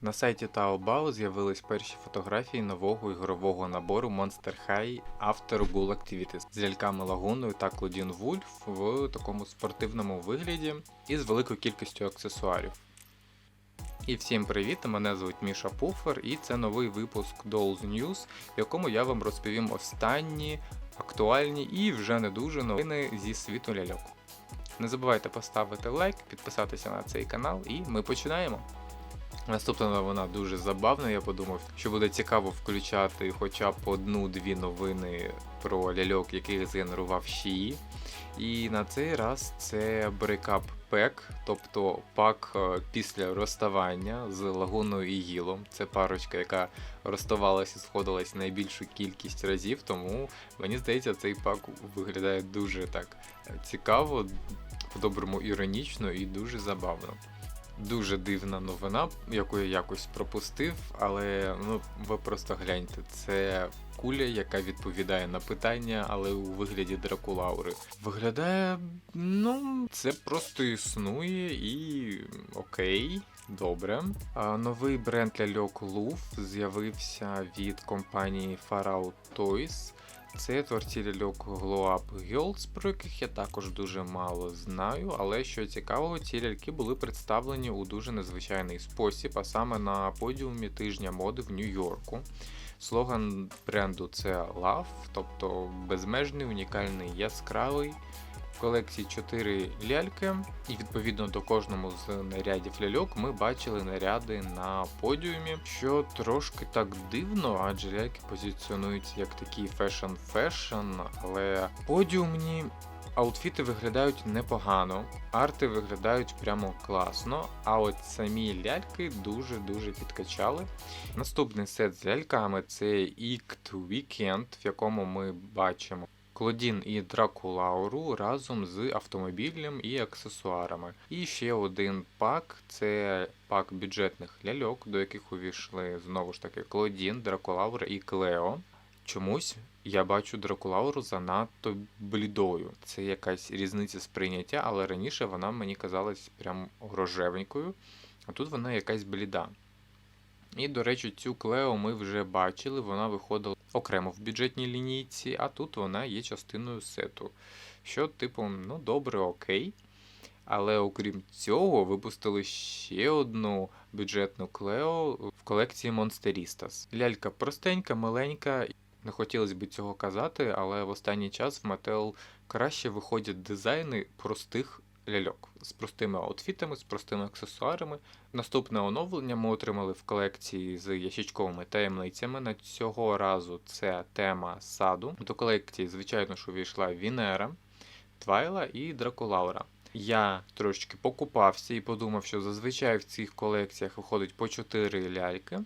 На сайті Taobao з'явились перші фотографії нового ігрового набору Monster High After Ghoul Activities з ляльками Лагуною та Клодін Вульф в такому спортивному вигляді і з великою кількістю аксесуарів. І всім привіт! Мене звуть Міша Пуфер, і це новий випуск Dolls News, в якому я вам розповім останні актуальні і вже не дуже новини зі світу ляльок. Не забувайте поставити лайк, підписатися на цей канал, і ми починаємо. Наступна новина дуже забавна. Я подумав, що буде цікаво включати хоча б одну-дві новини про ляльок, яких згенерував Шії. І на цей раз це Breakup Pack, тобто пак е, після розставання з лагуною і гілом. Це парочка, яка розставалася і сходилась найбільшу кількість разів, тому мені здається, цей пак виглядає дуже так цікаво, по-доброму іронічно і дуже забавно. Дуже дивна новина, яку я якось пропустив, але ну ви просто гляньте, це куля, яка відповідає на питання, але у вигляді дракулаури. Виглядає, ну, це просто існує і окей. Добре. Новий бренд ляльок Луф з'явився від компанії Far Toys. Це творці ляльок Glow Up про яких я також дуже мало знаю, але що цікаво, ці ляльки були представлені у дуже незвичайний спосіб, а саме на подіумі тижня моди в Нью-Йорку. Слоган бренду це Love, тобто безмежний, унікальний, яскравий. В колекції 4 ляльки, і відповідно до кожному з нарядів ляльок ми бачили наряди на подіумі, що трошки так дивно, адже ляльки позиціонуються як такий фешн-фешн, але подіумні аутфіти виглядають непогано, арти виглядають прямо класно, а от самі ляльки дуже-дуже підкачали. Наступний сет з ляльками це Ict Weekend, в якому ми бачимо. Клодін і Дракулауру разом з автомобілем і аксесуарами. І ще один пак це пак бюджетних ляльок, до яких увійшли знову ж таки Клодін, Дракулаура і Клео. Чомусь я бачу Дракулауру занадто блідою. Це якась різниця сприйняття, але раніше вона мені казалась прям рожевенькою, а тут вона якась бліда. І, до речі, цю Клео ми вже бачили, вона виходила окремо в бюджетній лінійці, а тут вона є частиною сету. Що, типу, ну добре, окей. Але окрім цього, випустили ще одну бюджетну Клео в колекції Monsteristas. Лялька простенька, миленька. Не хотілося б цього казати, але в останній час в Mattel краще виходять дизайни простих ляльок з простими аутфітами, з простими аксесуарами. Наступне оновлення ми отримали в колекції з ящичковими таємницями. На цього разу це тема саду. До колекції, звичайно, що увійшла Вінера, Твайла і Дракулаура. Я трошечки покупався і подумав, що зазвичай в цих колекціях виходить по 4 ляльки.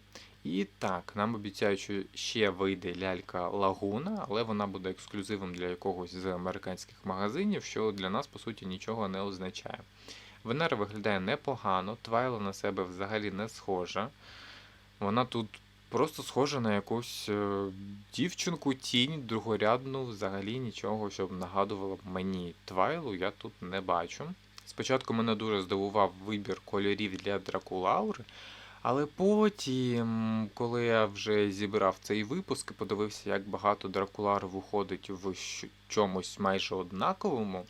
І так, нам обіцяють, що ще вийде лялька Лагуна, але вона буде ексклюзивом для якогось з американських магазинів, що для нас, по суті, нічого не означає. Венера виглядає непогано, Твайла на себе взагалі не схожа. Вона тут просто схожа на якусь е, дівчинку, тінь, другорядну, взагалі нічого, щоб нагадувало мені Твайлу, я тут не бачу. Спочатку мене дуже здивував вибір кольорів для Дракулаури. Але потім, коли я вже зібрав цей випуск і подивився, як багато дракулар виходить в чомусь майже однаковому,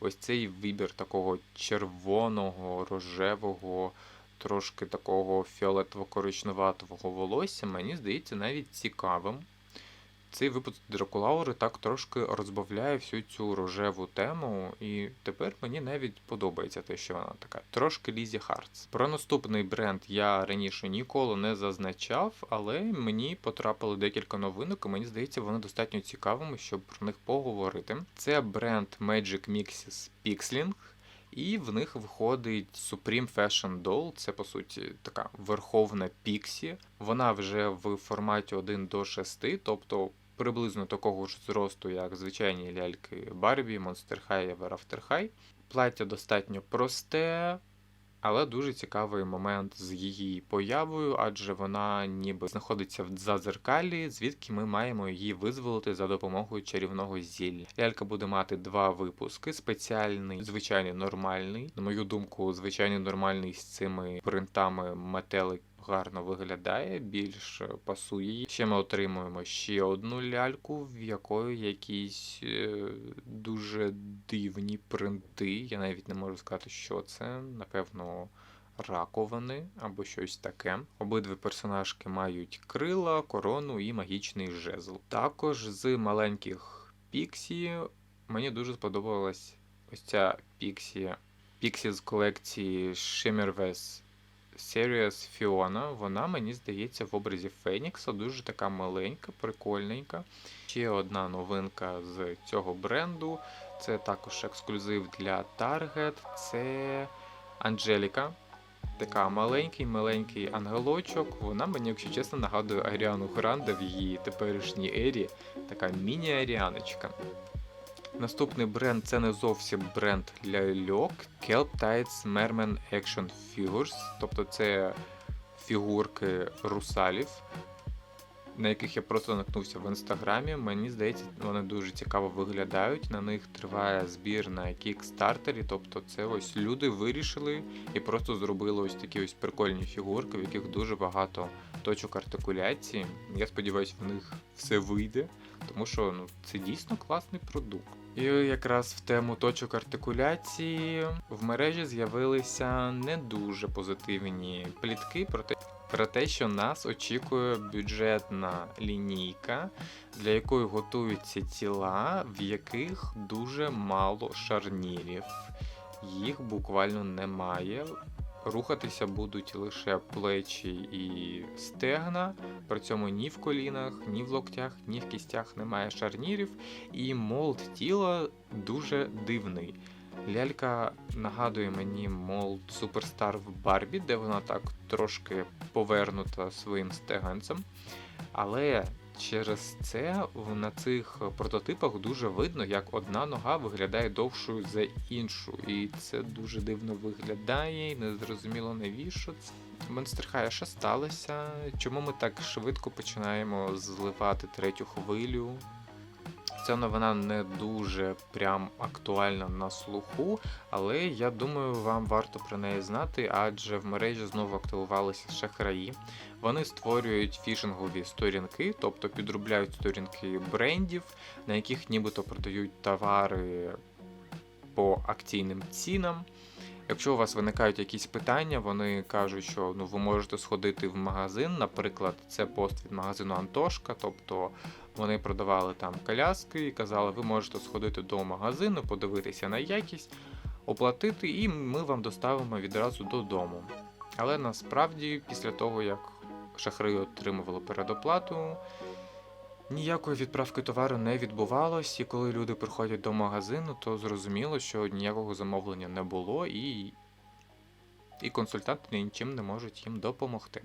ось цей вибір такого червоного, рожевого, трошки такого фіолетово-коричневатого волосся, мені здається навіть цікавим. Цей випуск Дракулаури так трошки розбавляє всю цю рожеву тему, і тепер мені навіть подобається те, що вона така. Трошки Лізі Хартс. Про наступний бренд я раніше ніколи не зазначав, але мені потрапили декілька новинок, і мені здається, вони достатньо цікавими, щоб про них поговорити. Це бренд Magic Mixes Pixling. І в них виходить Supreme Fashion Doll, це по суті така верховна піксі. Вона вже в форматі 1 до 6, тобто приблизно такого ж зросту, як звичайні ляльки Барбі, Monster High і After High. Плаття достатньо просте, але дуже цікавий момент з її появою, адже вона ніби знаходиться в зазеркалі, звідки ми маємо її визволити за допомогою чарівного зілля. Лялька буде мати два випуски: спеціальний, звичайний нормальний. На мою думку, звичайний нормальний з цими принтами метелик гарно виглядає, більш пасує їй. Ще ми отримуємо ще одну ляльку, в якої якісь е, дуже дивні принти. Я навіть не можу сказати, що це. Напевно, раковини або щось таке. Обидві персонажки мають крила, корону і магічний жезл. Також з маленьких піксі мені дуже сподобалась ось ця піксі. Піксі з колекції Shimmerverse Series Fiona. Вона, мені здається, в образі Фенікса дуже така маленька, прикольненька. Ще одна новинка з цього бренду. Це також ексклюзив для Target. Це Анджеліка. Така маленький, маленький ангелочок. Вона мені, якщо чесно, нагадує Аріану Гранде в її теперішній ері. Така міні-аріаночка. Наступний бренд це не зовсім бренд ляльок. Kelp Tides Merman Action Figures. Тобто це фігурки русалів, на яких я просто наткнувся в інстаграмі. Мені здається, вони дуже цікаво виглядають. На них триває збір на кікстартері. Тобто, це ось люди вирішили і просто зробили ось такі ось прикольні фігурки, в яких дуже багато точок артикуляції. Я сподіваюся, в них все вийде, тому що ну, це дійсно класний продукт. І якраз в тему точок артикуляції в мережі з'явилися не дуже позитивні плітки про те, про те, що нас очікує бюджетна лінійка, для якої готуються тіла, в яких дуже мало шарнірів. Їх буквально немає. Рухатися будуть лише плечі і стегна, при цьому ні в колінах, ні в локтях, ні в кістях немає шарнірів, і молд тіла дуже дивний. Лялька нагадує мені молд Суперстар в Барбі, де вона так трошки повернута своїм стеганцем. Але через це на цих прототипах дуже видно, як одна нога виглядає довшою за іншу. І це дуже дивно виглядає, і незрозуміло навіщо це. High, що сталося? Чому ми так швидко починаємо зливати третю хвилю? Ця новина не дуже прям актуальна на слуху, але я думаю, вам варто про неї знати, адже в мережі знову активувалися шахраї. Вони створюють фішингові сторінки, тобто підробляють сторінки брендів, на яких нібито продають товари по акційним цінам. Якщо у вас виникають якісь питання, вони кажуть, що ну ви можете сходити в магазин. Наприклад, це пост від магазину Антошка, тобто вони продавали там коляски і казали, ви можете сходити до магазину, подивитися на якість, оплатити, і ми вам доставимо відразу додому. Але насправді, після того, як шахраї отримували передоплату, ніякої відправки товару не відбувалось, і коли люди приходять до магазину, то зрозуміло, що ніякого замовлення не було, і, і консультанти нічим не можуть їм допомогти.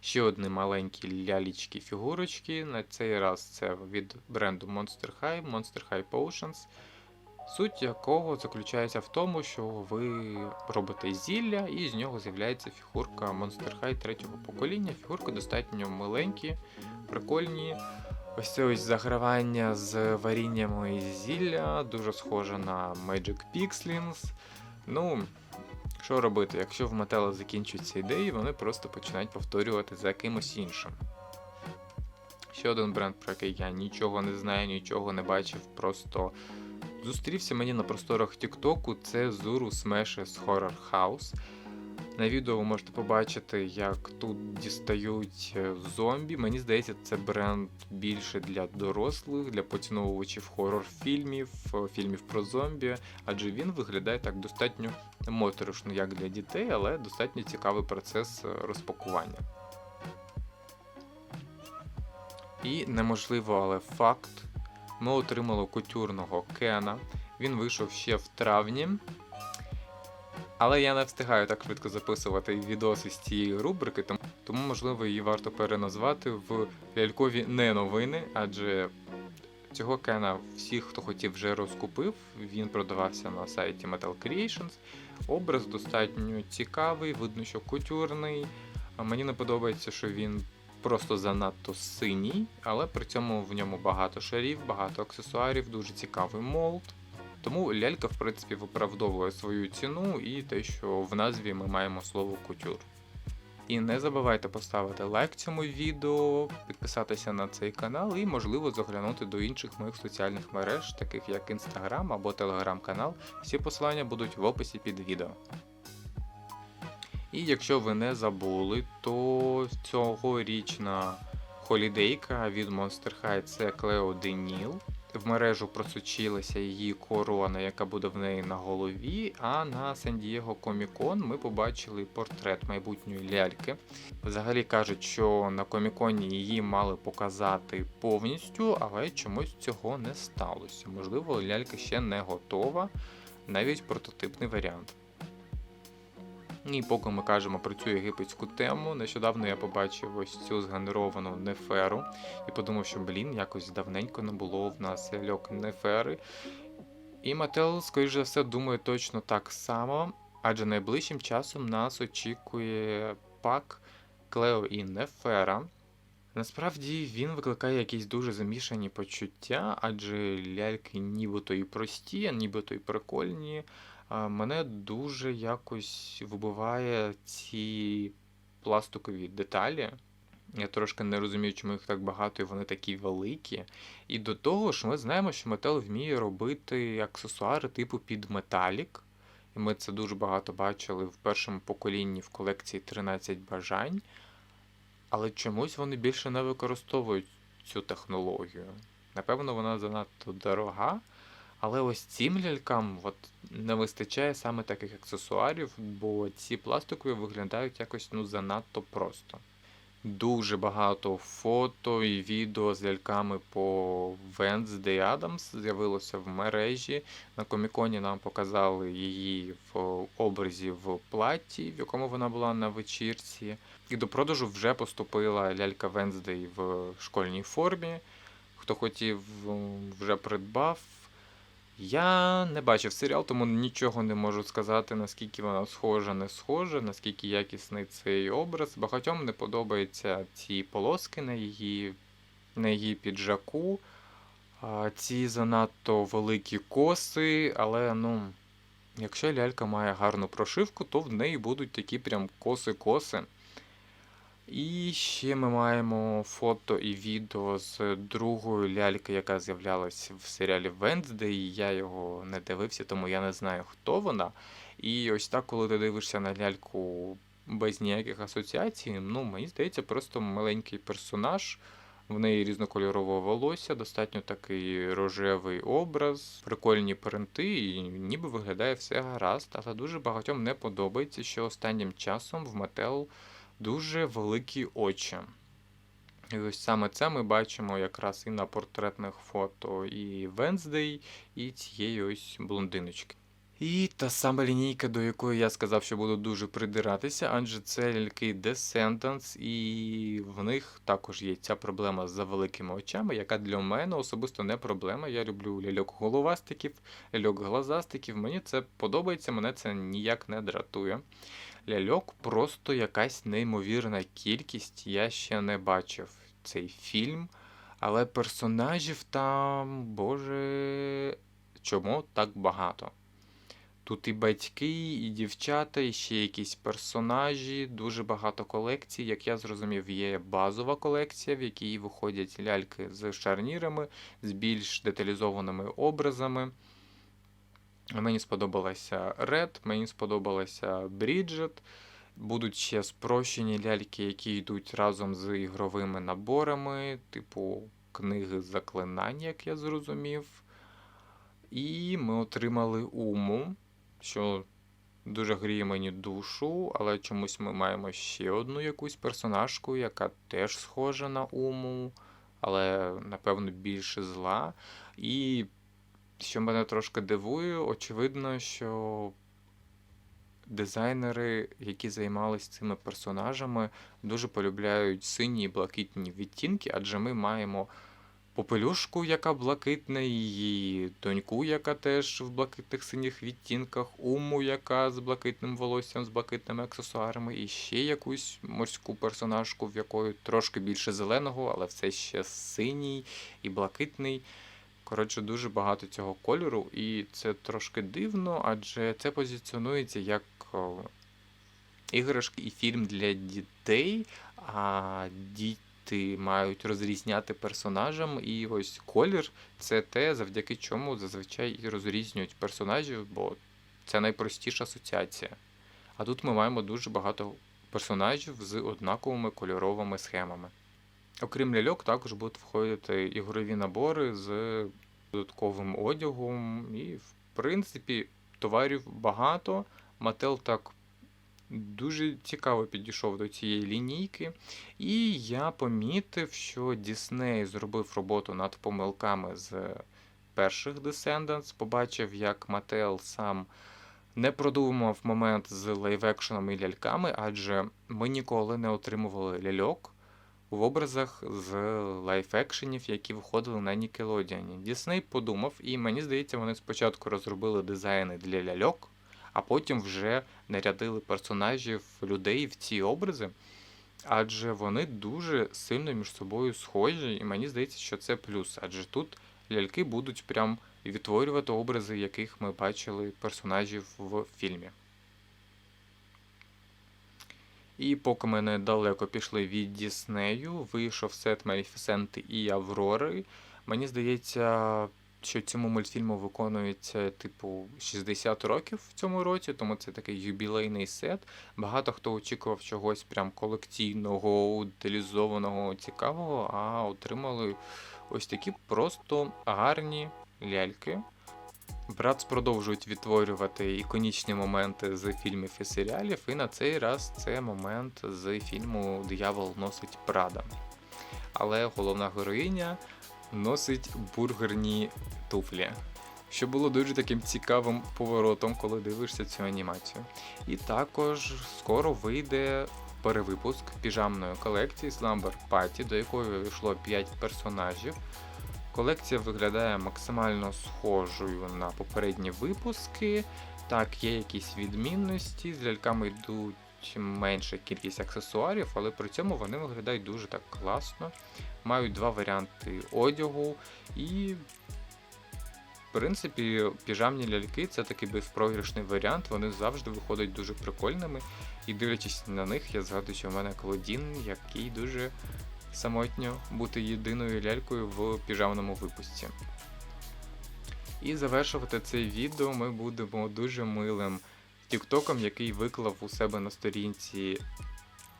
Ще одні маленькі лялічки фігурочки. На цей раз це від бренду Monster High, Monster High Potions. Суть якого заключається в тому, що ви робите зілля, і з нього з'являється фігурка Monster High третього покоління. Фігурки достатньо миленькі, прикольні. Ось це ось загравання з варінням зілля, дуже схоже на Magic Pixlings. Ну, що робити? Якщо в Mattel закінчуються ідеї, вони просто починають повторювати за кимось іншим. Ще один бренд, про який я нічого не знаю, нічого не бачив, просто зустрівся мені на просторах Тіктоку. Це Zuru Smashes Horror House. На відео ви можете побачити, як тут дістають е, зомбі. Мені здається, це бренд більше для дорослих, для поціновувачів хорор-фільмів, е, фільмів про зомбі, адже він виглядає так достатньо моторошно, як для дітей, але достатньо цікавий процес е, розпакування. І неможливо, але факт. Ми отримали кутюрного Кена. Він вийшов ще в травні. Але я не встигаю так швидко записувати відоси з цієї рубрики, тому, можливо її варто переназвати в лялькові не новини, адже цього Кена всіх, хто хотів, вже розкупив. Він продавався на сайті Metal Creations. Образ достатньо цікавий, видно, що кутюрний. Мені не подобається, що він просто занадто синій, але при цьому в ньому багато шарів, багато аксесуарів, дуже цікавий молд. Тому лялька, в принципі, виправдовує свою ціну і те, що в назві ми маємо слово кутюр. І не забувайте поставити лайк цьому відео, підписатися на цей канал і, можливо, заглянути до інших моїх соціальних мереж, таких як Instagram або Telegram канал. Всі посилання будуть в описі під відео. І якщо ви не забули, то цьогорічна холідейка від Monster High це Клео Деніл. В мережу просочилася її корона, яка буде в неї на голові. А на Сан Дієго Комікон ми побачили портрет майбутньої ляльки. Взагалі кажуть, що на коміконі її мали показати повністю, але чомусь цього не сталося. Можливо, лялька ще не готова, навіть прототипний варіант. І поки ми кажемо про цю єгипетську тему, нещодавно я побачив ось цю згенеровану неферу і подумав, що блін, якось давненько не було в нас ляльок нефери. І Мател, скоріш за все, думає точно так само, адже найближчим часом нас очікує пак Клео і Нефера. Насправді він викликає якісь дуже замішані почуття, адже ляльки нібито і прості, нібито і прикольні. Мене дуже якось вибиває ці пластикові деталі. Я трошки не розумію, чому їх так багато і вони такі великі. І до того ж, ми знаємо, що Mattel вміє робити аксесуари типу під металік. І ми це дуже багато бачили в першому поколінні в колекції 13 бажань. Але чомусь вони більше не використовують цю технологію. Напевно, вона занадто дорога. Але ось цим лялькам от, не вистачає саме таких аксесуарів, бо ці пластикові виглядають якось ну, занадто просто. Дуже багато фото і відео з ляльками по Wednesday Adams з'явилося в мережі. На коміконі нам показали її в образі в платі, в якому вона була на вечірці. І до продажу вже поступила лялька Wednesday в школьній формі. Хто хотів, вже придбав. Я не бачив серіал, тому нічого не можу сказати, наскільки вона схожа, не схожа, наскільки якісний цей образ. Багатьом не подобаються ці полоски на її на її піджаку, ці занадто великі коси, але ну, якщо лялька має гарну прошивку, то в неї будуть такі прям коси-коси. І ще ми маємо фото і відео з другої ляльки, яка з'являлась в серіалі Wednesday. Я його не дивився, тому я не знаю, хто вона. І ось так, коли ти дивишся на ляльку без ніяких асоціацій, ну, мені здається, просто маленький персонаж. В неї різнокольорове волосся, достатньо такий рожевий образ, прикольні принти, і ніби виглядає все гаразд, але дуже багатьом не подобається, що останнім часом в Mattel дуже великі очі. І ось саме це ми бачимо якраз і на портретних фото і Венздей, і цієї ось блондиночки. І та сама лінійка, до якої я сказав, що буду дуже придиратися, адже це ляльки Descendants, і в них також є ця проблема з великими очами, яка для мене особисто не проблема. Я люблю ляльок головастиків, ляльок глазастиків. Мені це подобається, мене це ніяк не дратує. Ляльок просто якась неймовірна кількість. Я ще не бачив цей фільм, але персонажів там, боже, чому так багато? Тут і батьки, і дівчата, і ще якісь персонажі, дуже багато колекцій. Як я зрозумів, є базова колекція, в якій виходять ляльки з шарнірами, з більш деталізованими образами. Мені сподобалася Ред, мені сподобалася Бріджет. Будуть ще спрощені ляльки, які йдуть разом з ігровими наборами, типу книги заклинань, як я зрозумів. І ми отримали Уму, що дуже гріє мені душу, але чомусь ми маємо ще одну якусь персонажку, яка теж схожа на Уму, але, напевно, більше зла. І що мене трошки дивує, очевидно, що дизайнери, які займалися цими персонажами, дуже полюбляють сині і блакитні відтінки, адже ми маємо попелюшку, яка блакитна, її доньку, яка теж в блакитних синіх відтінках, уму, яка з блакитним волоссям, з блакитними аксесуарами, і ще якусь морську персонажку, в якої трошки більше зеленого, але все ще синій і блакитний. Коротше, дуже багато цього кольору, і це трошки дивно, адже це позиціонується як іграшки і фільм для дітей, а діти мають розрізняти персонажам, і ось колір це те, завдяки чому зазвичай і розрізнюють персонажів, бо це найпростіша асоціація. А тут ми маємо дуже багато персонажів з однаковими кольоровими схемами. Окрім ляльок, також будуть входити ігрові набори з додатковим одягом, і, в принципі, товарів багато. Mattel так дуже цікаво підійшов до цієї лінійки. І я помітив, що Disney зробив роботу над помилками з перших Descendants, побачив, як Mattel сам не продумав момент з лайв-екшенами і ляльками, адже ми ніколи не отримували ляльок в образах з лайф-екшенів, які виходили на Nickelodeon. Дісней подумав, і мені здається, вони спочатку розробили дизайни для ляльок, а потім вже нарядили персонажів людей в ці образи, адже вони дуже сильно між собою схожі, і мені здається, що це плюс, адже тут ляльки будуть прям відтворювати образи, яких ми бачили персонажів в фільмі. І поки ми недалеко пішли від Діснею, вийшов сет Малефісенти і Аврори. Мені здається, що цьому мультфільму виконується типу 60 років в цьому році, тому це такий юбілейний сет. Багато хто очікував чогось прям колекційного, утилізованого, цікавого, а отримали ось такі просто гарні ляльки. Братс продовжують відтворювати іконічні моменти з фільмів і серіалів, і на цей раз це момент з фільму Диявол носить Прада. Але головна героїня носить бургерні туфлі, що було дуже таким цікавим поворотом, коли дивишся цю анімацію. І також скоро вийде перевипуск піжамної колекції Slumber Party, до якої вийшло 5 персонажів. Колекція виглядає максимально схожою на попередні випуски. Так, є якісь відмінності, з ляльками йдуть менша кількість аксесуарів, але при цьому вони виглядають дуже так класно. Мають два варіанти одягу і. В принципі, піжамні ляльки це такий безпрограшний варіант, вони завжди виходять дуже прикольними. І дивлячись на них, я згадую, що в мене Клодін, який дуже самотньо бути єдиною лялькою в піжамному випуску. І завершувати це відео ми будемо дуже милим тіктоком, який виклав у себе на сторінці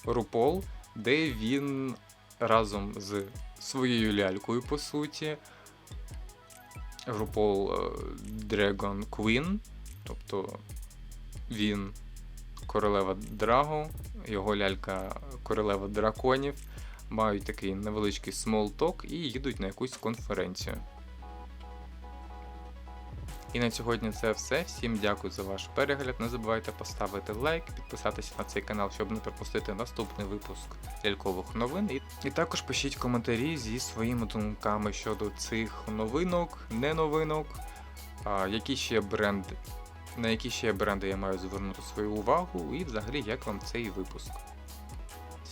RuPaul, де він разом з своєю лялькою, по суті, RuPaul е, Dragon Queen, тобто він королева Драго, його лялька королева драконів мають такий невеличкий смолток і їдуть на якусь конференцію. І на сьогодні це все. Всім дякую за ваш перегляд. Не забувайте поставити лайк, підписатися на цей канал, щоб не пропустити наступний випуск лялькових новин. І, і також пишіть коментарі зі своїми думками щодо цих новинок, не новинок, а, які ще бренди, на які ще бренди я маю звернути свою увагу, і взагалі як вам цей випуск.